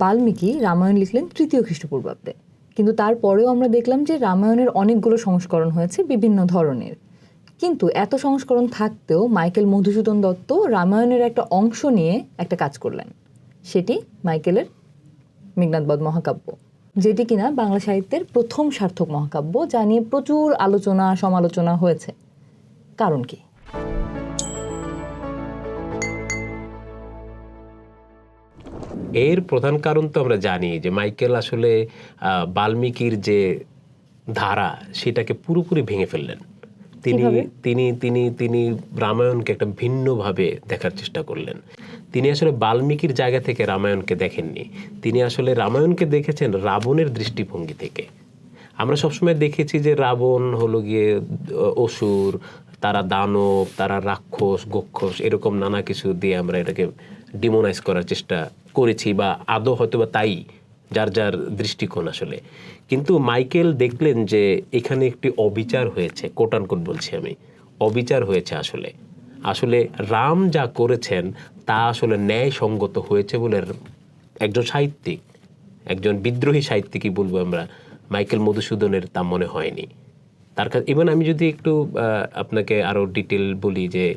বাল্মীকি রামায়ণ লিখলেন তৃতীয় খ্রিস্টপূর্বাব্দে। কিন্তু তারপরেও আমরা দেখলাম যে রামায়ণের অনেকগুলো সংস্করণ হয়েছে বিভিন্ন ধরনের। কিন্তু এত সংস্করণ থাকতেও মাইকেল মধুসূদন দত্ত রামায়ণের একটা অংশ নিয়ে একটা কাজ করলেন। সেটি মাইকেলের মেঘনাথবধ মহাকাব্য, যেটি কিনা বাংলা সাহিত্যের প্রথম সার্থক মহাকাব্য যা নিয়ে প্রচুর আলোচনা সমালোচনা হয়েছে। কারণ কি? এর প্রধান কারণ তো আমরা জানি যে মাইকেল আসলে বাল্মীকির যে ধারা সেটাকে পুরোপুরি ভেঙে ফেললেন। তিনি তিনি তিনি তিনি রামায়ণকে একটা ভিন্নভাবে দেখার চেষ্টা করলেন। তিনি আসলে বাল্মীকির জায়গা থেকে রামায়ণকে দেখেননি। তিনি আসলে রামায়ণকে দেখেছেন রাবণের দৃষ্টিভঙ্গি থেকে। আমরা সবসময় দেখেছি যে রাবণ হলো গিয়ে অসুর তারা দানব তারা রাক্ষস গক্ষস এরকম নানা কিছু দিয়ে আমরা এটাকে ডিমোনাইজ করার চেষ্টা করেছি বা আদৌ হয়তো বা তাই, যার যার দৃষ্টিকোণ আসলে। কিন্তু মাইকেল দেখলেন যে এখানে একটি অবিচার হয়েছে কোটানকোট বলছি আমি। অবিচার হয়েছে আসলে। আসলে রাম যা করেছেন, তা আসলে ন্যায়সঙ্গত হয়েছে বলে একজন সাহিত্যিক, একজন বিদ্রোহী সাহিত্যিকই বলব আমরা, মাইকেল মধুসূদনের তা মনে হয়নি। তার কাছে ইভেন আমি যদি একটু আপনাকে আরও ডিটেল বলি যে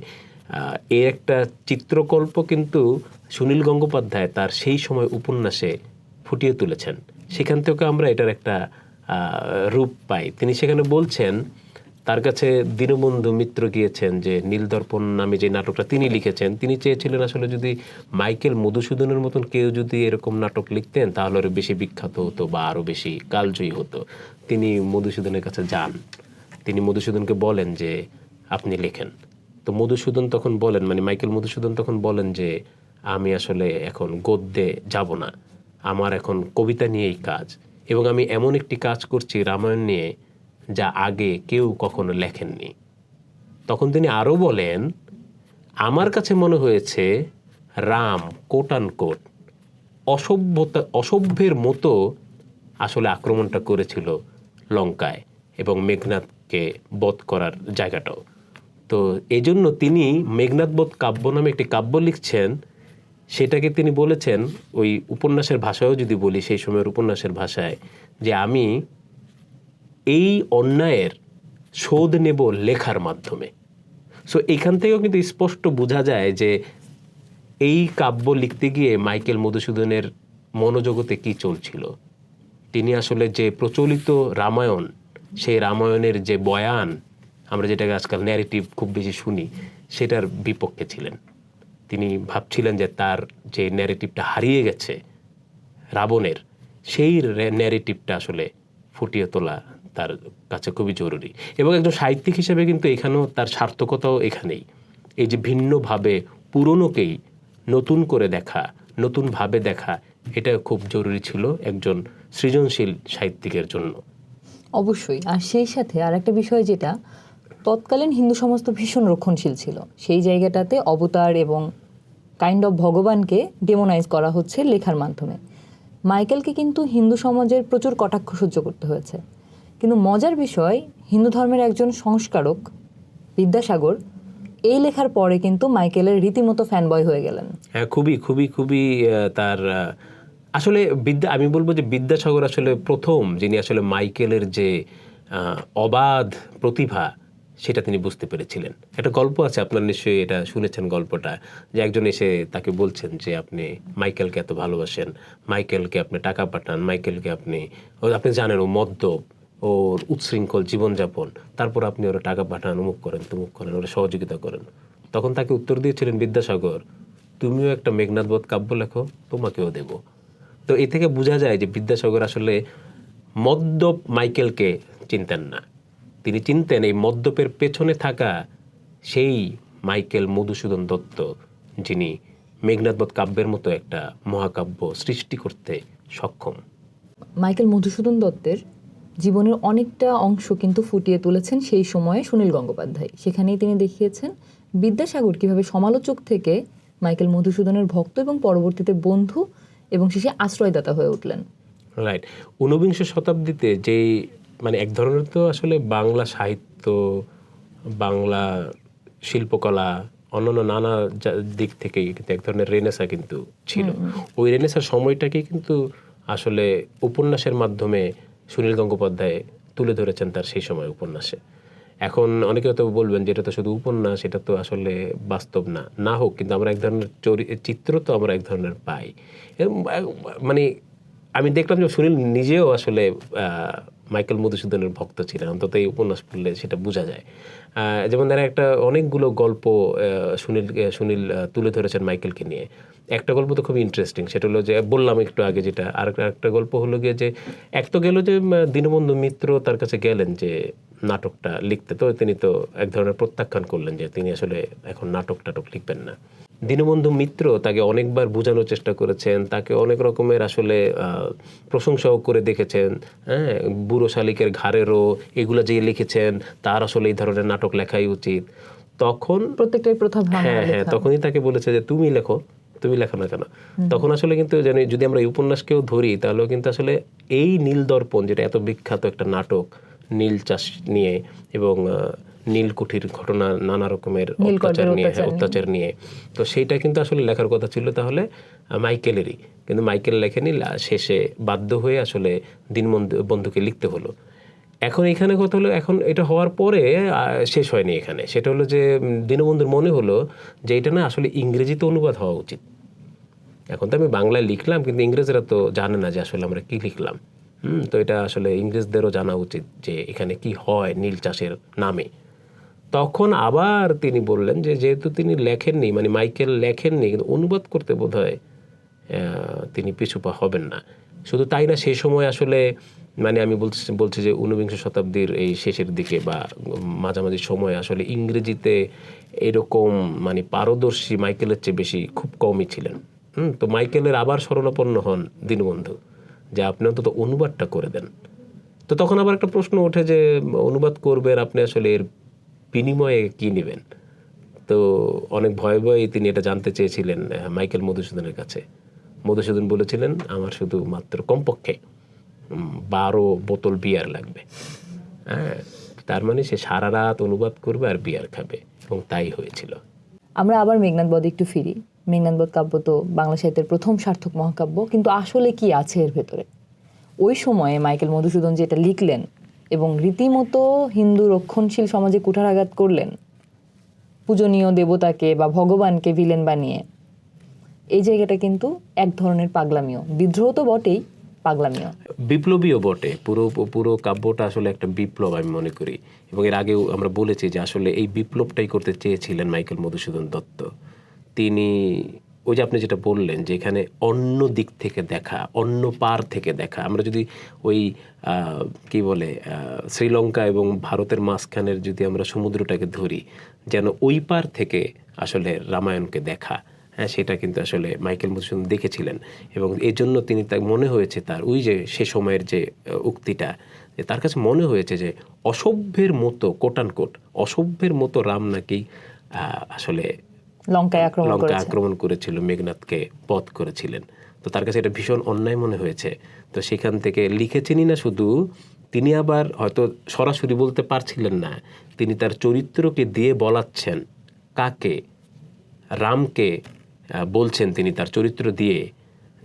এর একটা চিত্রকল্প কিন্তু সুনীল গঙ্গোপাধ্যায় তার সেই সময় উপন্যাসে ফুটিয়ে তুলেছেন। সেখান থেকে আমরা এটার একটা রূপ পাই। তিনি সেখানে বলছেন, তার কাছে দীনবন্ধু মিত্র গিয়েছেন যে নীলদর্পণ নামে যে নাটকটা তিনি লিখেছেন, তিনি চেয়েছিলেন আসলে যদি মাইকেল মধুসূদনের মতন কেউ যদি এরকম নাটক লিখতেন, তাহলে আরও বেশি বিখ্যাত হতো বা আরও বেশি কালজয়ী হতো। তিনি মধুসূদনের কাছে যান। তিনি মধুসূদনকে বলেন যে, আপনি লেখেন। তো মধুসূদন তখন বলেন মানে মাইকেল মধুসূদন তখন বলেন যে, আমি আসলে এখন গদ্যে যাব না। আমার এখন কবিতা নিয়েই কাজ। এবং আমি এমন একটি কাজ করছি রামায়ণ নিয়ে, যা আগে কেউ কখনো লেখেননি। তখন তিনি আরও বলেন, আমার কাছে মনে হয়েছে, রাম কোট আন কোট অসভ্যতা, অসভ্যের মতো আসলে আক্রমণটা করেছিল লঙ্কায় এবং মেঘনাথকে বধ করার জায়গাটাও। তো এজন্য তিনি মেঘনাথ বধ কাব্য নামে একটি কাব্য লিখছেন। সেটাকে তিনি বলেছেন ওই উপন্যাসের ভাষায়ও যদি বলি সেই সময়ের উপন্যাসের ভাষায়, যে আমি এই অন্যায়ের শোধ নেব লেখার মাধ্যমে। সো এখান থেকেও কিন্তু স্পষ্ট বোঝা যায় যে এই কাব্য লিখতে গিয়ে মাইকেল মধুসূদনের মনোজগতে কি চলছিল। তিনি আসলে যে প্রচলিত রামায়ণ, সেই রামায়ণের যে বয়ান আমরা যেটাকে আজকাল ন্যারেটিভ খুব বেশি শুনি, সেটার বিপক্ষে ছিলেন। তিনি ভাবছিলেন যে তার যে ন্যারেটিভটা হারিয়ে গেছে রাবণের, সেই ন্যারেটিভটা আসলে ফুটিয়ে তোলা তার কাছে খুবই জরুরি। এবং একজন সাহিত্যিক হিসেবে কিন্তু এখানেও তার সার্থকতাও এখানেই। এই যে ভিন্নভাবে পুরনোকেই নতুন করে দেখা নতুনভাবে দেখা, এটা খুব জরুরি ছিল একজন সৃজনশীল সাহিত্যিকের জন্য। অবশ্যই। আর সেই সাথে আর একটা বিষয় যেটা তৎকালীন হিন্দু সমাজ তো ভীষণ রক্ষণশীল ছিল। সেই জায়গাটাতে অবতার এবং কাইন্ড অফ ভগবানকে ডেমোনাইজ করা হচ্ছে লেখার মাধ্যমে। মাইকেলকে কিন্তু হিন্দু সমাজের প্রচুর কটাক্ষ সহ্য করতে হয়েছে। কিন্তু মজার বিষয়, হিন্দু ধর্মের একজন সংস্কারক বিদ্যাসাগর, এই লেখার পরে কিন্তু মাইকেলের রীতিমতো ফ্যানবয় হয়ে গেলেন। হ্যাঁ খুবই খুবই খুবই তার আসলে বিদ্যা, আমি বলব যে বিদ্যাসাগর আসলে প্রথম যিনি আসলে মাইকেলের যে অবাধ প্রতিভা সেটা তিনি বুঝতে পেরেছিলেন। একটা গল্প আছে, আপনার নিশ্চয়ই এটা শুনেছেন গল্পটা, যে একজন এসে তাকে বলছেন যে, আপনি মাইকেলকে এত ভালোবাসেন, মাইকেলকে আপনি টাকা পাঠান, মাইকেলকে আপনি, ও আপনি জানেন ও মদ্যপ, ওর উচ্ছৃঙ্খল জীবনযাপন, তারপর আপনি ওরা টাকা পাঠান, অমুক করেন, তুমুক করেন, ওরা সহযোগিতা করেন। তখন তাকে উত্তর দিয়েছিলেন বিদ্যাসাগর, তুমিও একটা মেঘনাথবোধ কাব্য লেখো, তোমাকেও দেব। তো এ থেকে বোঝা যায় যে বিদ্যাসাগর আসলে মদ্যপ মাইকেলকে চিনতেন না। তিনি চিনতেন এই মদ্যপের পেছনে থাকা সেই মাইকেল মধুসূদন দত্ত যিনি মেঘনাথবোধ কাব্যের মতো একটা মহাকাব্য সৃষ্টি করতে সক্ষম। মাইকেল মধুসূদন দত্তের জীবনের অনেকটা অংশ কিন্তু ফুটিয়ে তুলেছেন সেই সময়ে সুনীল গঙ্গোপাধ্যায়। সেখানেই তিনি দেখিয়েছেন বিদ্যাসাগর কীভাবে সমালোচক থেকে মাইকেল মধুসূদনের ভক্ত এবং পরবর্তীতে বন্ধু এবং শেষে আশ্রয়দাতা হয়ে উঠলেন। রাইট ঊনবিংশ শতাব্দীতে যেই মানে এক ধরনের তো আসলে বাংলা সাহিত্য বাংলা শিল্পকলা অন্যান্য নানা দিক থেকে কিন্তু এক ধরনের রেনেসা কিন্তু ছিল। ওই রেনেসার সময়টাকে কিন্তু আসলে উপন্যাসের মাধ্যমে সুনীল গঙ্গোপাধ্যায় তুলে ধরেছেন তার সেই সময় উপন্যাসে। এখন অনেকে তো বলবেন যে এটা তো শুধু উপন্যাস এটা তো আসলে বাস্তব না। না হোক কিন্তু আমরা এক ধরনের চিত্র তো আমরা এক ধরনের পাই। এবং, মানে আমি দেখলাম যে সুনীল নিজেও আসলে মাইকেল মধুসূদনের ভক্ত ছিলেন, অন্তত এই উপন্যাস পড়লে সেটা বোঝা যায়। যেমন তারা একটা অনেকগুলো গল্প সুনীল সুনীল তুলে ধরেছেন মাইকেলকে নিয়ে। একটা গল্প তো খুব ইন্টারেস্টিং সেটা হলো যে, বললাম একটু আগে যেটা, আর একটা গল্প হলো গিয়ে যে, এক তো গেল যে দীনবন্ধু মিত্র তার কাছে গেলেন যে, নাটকটা লিখতে। তো তিনি তো এক ধরনের প্রত্যাখ্যান করলেন যে, তিনি আসলে এখন নাটক টাটক লিখবেন না। দীনবন্ধু মিত্র তাকে অনেকবার বোঝানোর চেষ্টা করেছেন তাকে অনেক রকমের আসলে প্রশংসাও করে দেখেছেন হ্যাঁ বুড়ো শালিকের ঘাড়েরও এগুলো যে লিখেছেন তার আসলে এই ধরনের নাটক লেখাই উচিত। তখন প্রত্যেকটাই প্রথা হ্যাঁ হ্যাঁ তখনই তাকে বলেছে যে তুমি লেখো তুমি লেখো না কেন? তখন আসলে কিন্তু জানি যদি আমরা এই উপন্যাসকেও ধরি তাহলেও কিন্তু আসলে এই নীল দর্পণ যেটা এত বিখ্যাত একটা নাটক নীল চাষ নিয়ে এবং নীলকুঠির ঘটনা নানা রকমের অত্যাচার নিয়ে হ্যাঁ, অত্যাচার নিয়ে। তো সেইটা কিন্তু আসলে লেখার কথা ছিল তাহলে মাইকেলেরই। কিন্তু মাইকেল লেখেনি শেষে বাধ্য হয়ে আসলে দিনবন্ধু বন্ধুকে লিখতে হলো। এখন এখানে কথা হলো এখন এটা হওয়ার পরে শেষ হয়নি এখানে। সেটা হলো যে দীনবন্ধুর মনে হলো যে এটা না আসলে ইংরেজিতে অনুবাদ হওয়া উচিত। এখন তো আমি বাংলায় লিখলাম কিন্তু ইংরেজরা তো জানে না যে আসলে আমরা কি লিখলাম। হুম তো এটা আসলে ইংরেজদেরও জানা উচিত যে এখানে কি হয় নীল চাষের নামে। তখন আবার তিনি বললেন যে যেহেতু তিনি লেখেননি মানে মাইকেল লেখেননি, কিন্তু অনুবাদ করতে বোধ হয় তিনি পিছুপা হবেন না। শুধু তাই না সেই সময় আসলে মানে আমি বলছি বলছি যে ঊনবিংশ শতাব্দীর এই শেষের দিকে বা মাঝামাঝি সময় আসলে ইংরেজিতে এরকম মানে পারদর্শী মাইকেলের চেয়ে বেশি খুব কমই ছিলেন। হুম, তো মাইকেলের আবার শরণাপন্ন হন দীনবন্ধু, যে আপনি অন্তত অনুবাদটা করে দেন। তো তখন আবার একটা প্রশ্ন ওঠে যে, অনুবাদ করবেন আপনি আসলে এর বিনিময়ে কি নেবেন? তো অনেক ভয়ে ভয়ে তিনি এটা জানতে চেয়েছিলেন মাইকেল মধুসূদনের কাছে। মধুসূদন বলেছিলেন, আমার শুধু মাত্র কমপক্ষে বারো বোতল বিয়ার লাগবে। হ্যাঁ তার মানে সে সারা রাত অনুবাদ করবে আর বিয়ার খাবে, এবং তাই হয়েছিল। আমরা আবার মেঘনাথ বধে একটু ফিরি। মেঘনাথ বধ কাব্য তো বাংলা সাহিত্যের প্রথম সার্থক মহাকাব্য, কিন্তু আসলে কি আছে এর ভেতরে? ওই সময়ে মাইকেল মধুসূদন যেটা লিখলেন এবং রীতিমতো হিন্দু রক্ষণশীল সমাজে কুঠারাঘাত করলেন পূজনীয় দেবতাকে বা ভগবানকে ভিলেন বানিয়ে। এই জায়গাটা কিন্তু এক ধরনের পাগলামিও। বিদ্রোহ তো বটেই, পাগলামিও। বিপ্লবীও বটে। পুরো পুরো কাব্যটা আসলে একটা বিপ্লব আমি মনে করি। এবং এর আগেও আমরা বলেছি যে আসলে এই বিপ্লবটাই করতে চেয়েছিলেন মাইকেল মধুসূদন দত্ত। তিনি ওই যে আপনি যেটা বললেন যে এখানে অন্য দিক থেকে দেখা, অন্য পার থেকে দেখা, আমরা যদি ওই কি বলে শ্রীলঙ্কা এবং ভারতের মাঝখানের যদি আমরা সমুদ্রটাকে ধরি, যেন ওই পার থেকে আসলে রামায়ণকে দেখা হ্যাঁ সেটা কিন্তু আসলে মাইকেল মধুসূদন দেখেছিলেন এবং এই জন্য তিনি তার, মনে হয়েছে তার ওই যে সে সময়ের যে উক্তিটা, যে তার কাছে মনে হয়েছে যে অসভ্যের মতো কোটানকোট অসভ্যের মতো রাম নাকি আসলে লঙ্কায় আক্রমণ লঙ্কা আক্রমণ করেছিল মেঘনাথকে বধ করেছিলেন। তো তার কাছে এটা ভীষণ অন্যায় মনে হয়েছে। তো সেখান থেকে লিখেছেনই না শুধু তিনি আবার হয়তো সরাসরি বলতে পারছিলেন না তিনি তার চরিত্রকে দিয়ে বলাচ্ছেন। কাকে? রামকে বলছেন তিনি তার চরিত্র দিয়ে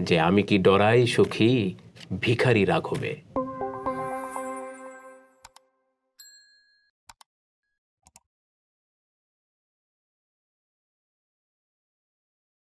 যে আমি কি ডরাই সখী? ভিখারি রাঘবে।